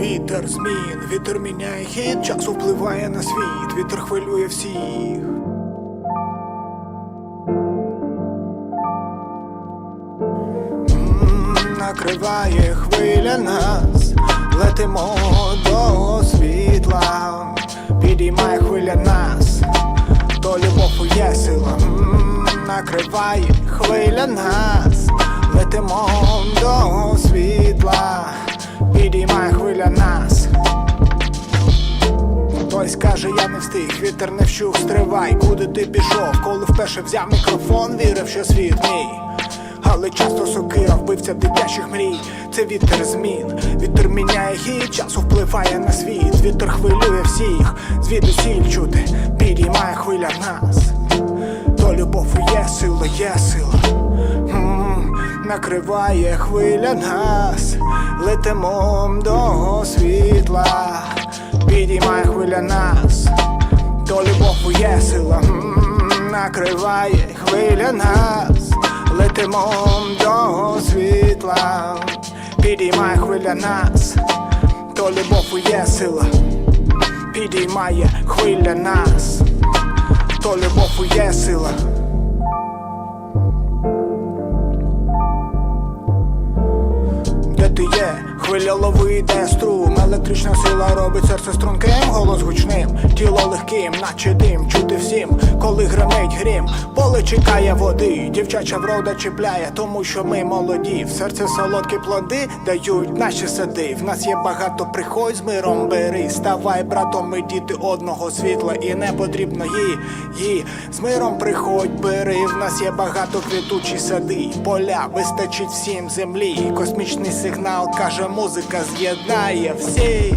Вітер змін, вітер міняє хід, час впливає на світ, вітер хвилює всіх. Накриває хвиля нас, летимо до світла, підіймає хвиля нас, то любов є сила, накриває хвиля нас, летимо до світла, підіймає хвиля нас. Хтось каже, я не встиг, вітер не вщух, стривай, куди ти пішов, коли вперше взяв мікрофон, вірив, що світ мій. Але часто сокира вбивця дитячих мрій. Це вітер змін, вітер міняє хід, часу впливає на світ, вітер хвилює всіх, звідусіль чути, підіймає хвиля нас. То любов є сила, є сила. Накриває хвиля нас, летимо до світла, підіймає хвиля нас, то любов є сила, накриває хвиля нас, летимо до світла, підіймає хвиля нас, то любов є сила, підіймає хвиля нас, то любов є сила. Хвиля ловить, струм, електрична сила робить серце струнким, голос гучним, тіло легким, наче дим, грім, поле чекає води, дівчача врода чіпляє, тому що ми молоді. В серце солодкі плоди дають наші сади. В нас є багато приходь з миром бери. Ставай, братом, ми діти одного світла, і не потрібно їй, їй з миром приходь, бери. В нас є багато квітучі сади, поля вистачить всім землі. Космічний сигнал каже, музика з'єднає всіх.